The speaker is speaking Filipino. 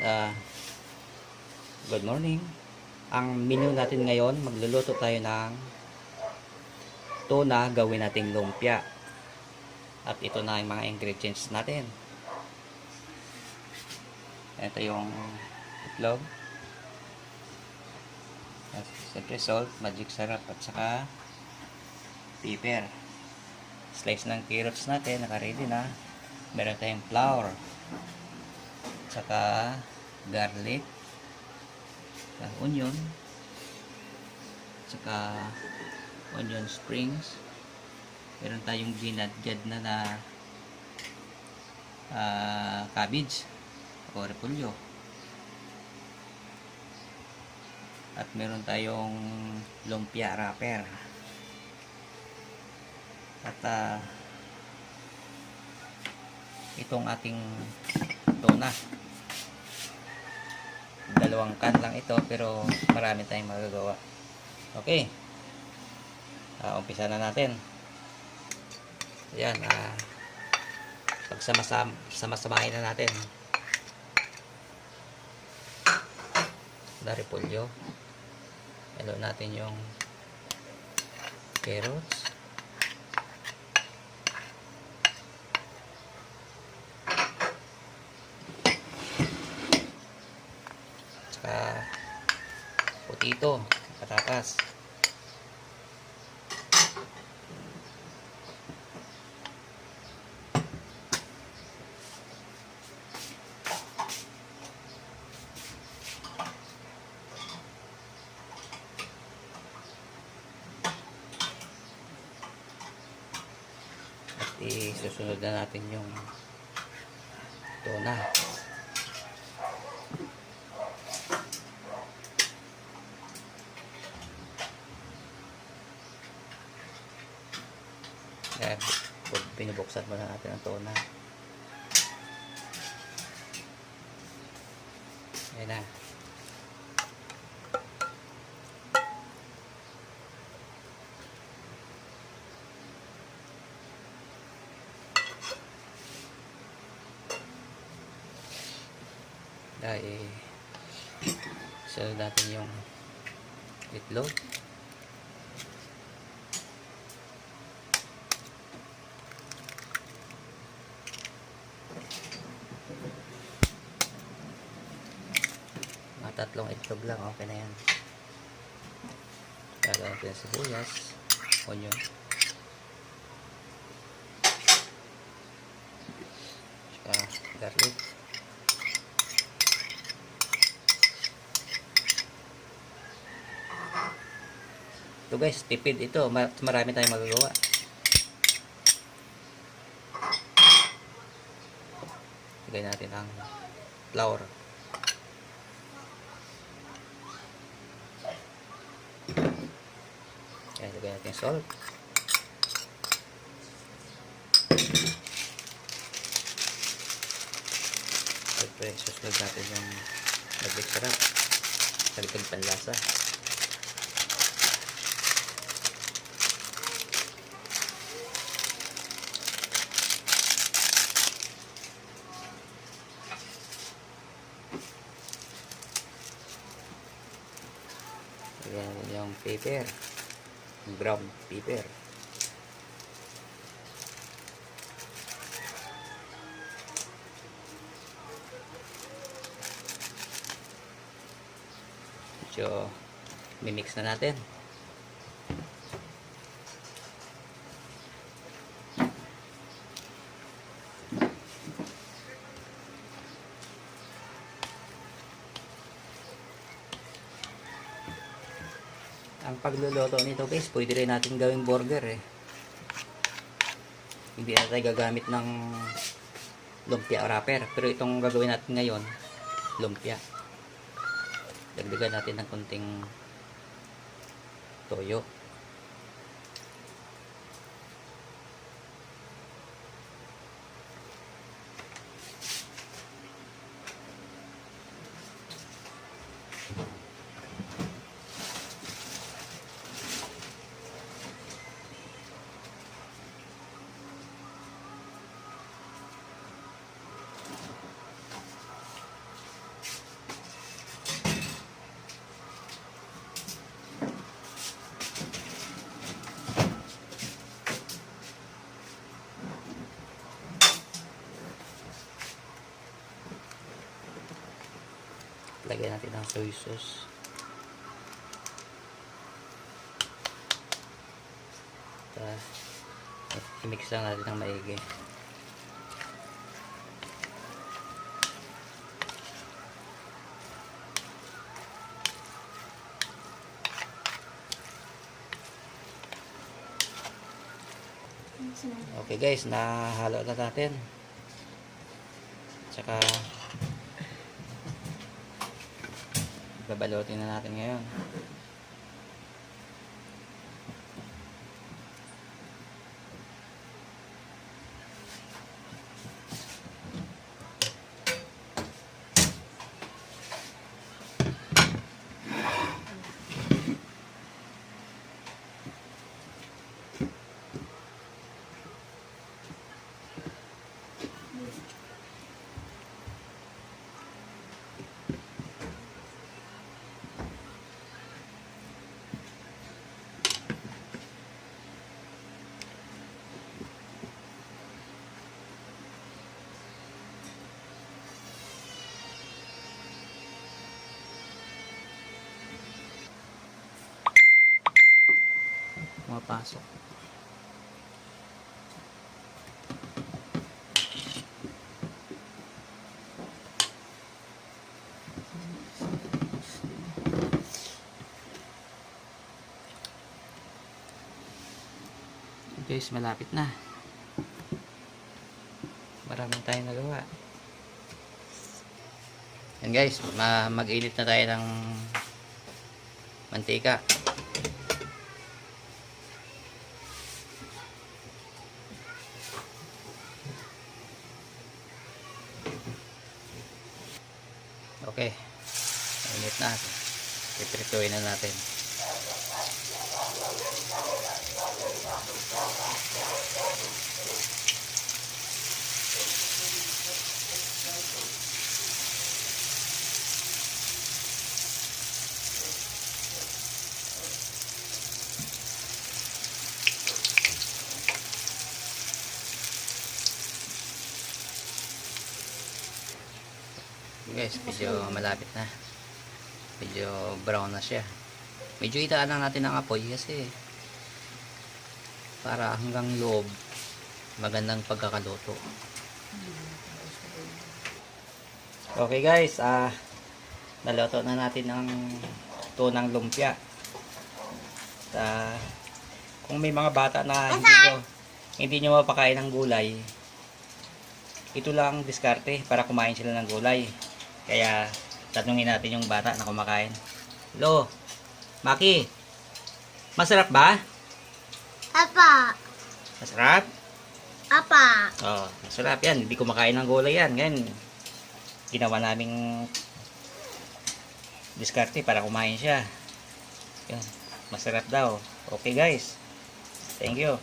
uh, good morning. Ang menu natin ngayon, magluluto tayo ng tuna, gawin nating lumpia. At ito na yung mga ingredients natin. Ito yung itlog. At siyempre salt, magic syrup, at saka pepper. Slice ng carrots natin, naka-ready na. Meron tayong flour. Saka garlic. Saka onion. Saka onion springs. Meron tayong ginadjad na na ah, cabbage o repolyo. At meron tayong lumpia wrapper. At ah, itong ating tuna. Dalawang can lang ito pero marami tayong magagawa. Okay. Ah, umpisa na natin. Ayan, ah pagsamasam samasamahin na natin. Dari polyo. Halo natin yung carrots. Tsaka putito, patatas. At isusunod na natin yung tuna. Kaya pag binubuksan muna natin ang tuna. Ayan na. Dahil sunod natin yung itlog. Tatlong itlog lang, okay na yan. Lagyan natin ng sibuyas, onion. Tsaka garlic. Ito guys, tipid ito. Ma- Marami tayong magagawa. Lagay natin ang flour. Ayan, lagay natin salt. Siyempre, susunod natin yung magic sarap. Salikag panlasa. Natin yung paper. Yung brown paper. So, mimix na natin. Ang pagluluto nito guys, pwede rin natin gawing burger eh. Hindi na tayo gagamit ng lumpia wrapper. Pero itong gagawin natin ngayon, lumpia. Dagdagan natin ng konting toyo. Lagyan natin ng soy sauce. Tapos, i-mix lang natin ng maigi. Okay guys, nahalo na natin. Tsaka babalutin na natin ngayon. Pumapasok. Guys, malapit na. Maraming tayong nagawa. Yan guys, ma mag-init na tayo ng mantika. Okay. Init na. Piprituin na natin. guys medyo malapit na medyo brown na siya. Medyo itaan lang natin ang apoy kasi para hanggang loob magandang pagkakaluto. Okay guys ah naluto na natin ng tunang lumpia. Ah kung may mga bata na hindi nyo hindi nyo mapakain ng gulay ito lang ang diskarte para kumain sila ng gulay. Kaya, tanungin natin yung bata na kumakain. Hello, Maki, masarap ba? Apa. Masarap? Apa. Oh, masarap yan. Hindi kumakain ng gulay yan. Ngayon, ginawa naming diskarte para kumain siya. Yan, masarap daw. Okay guys, thank you.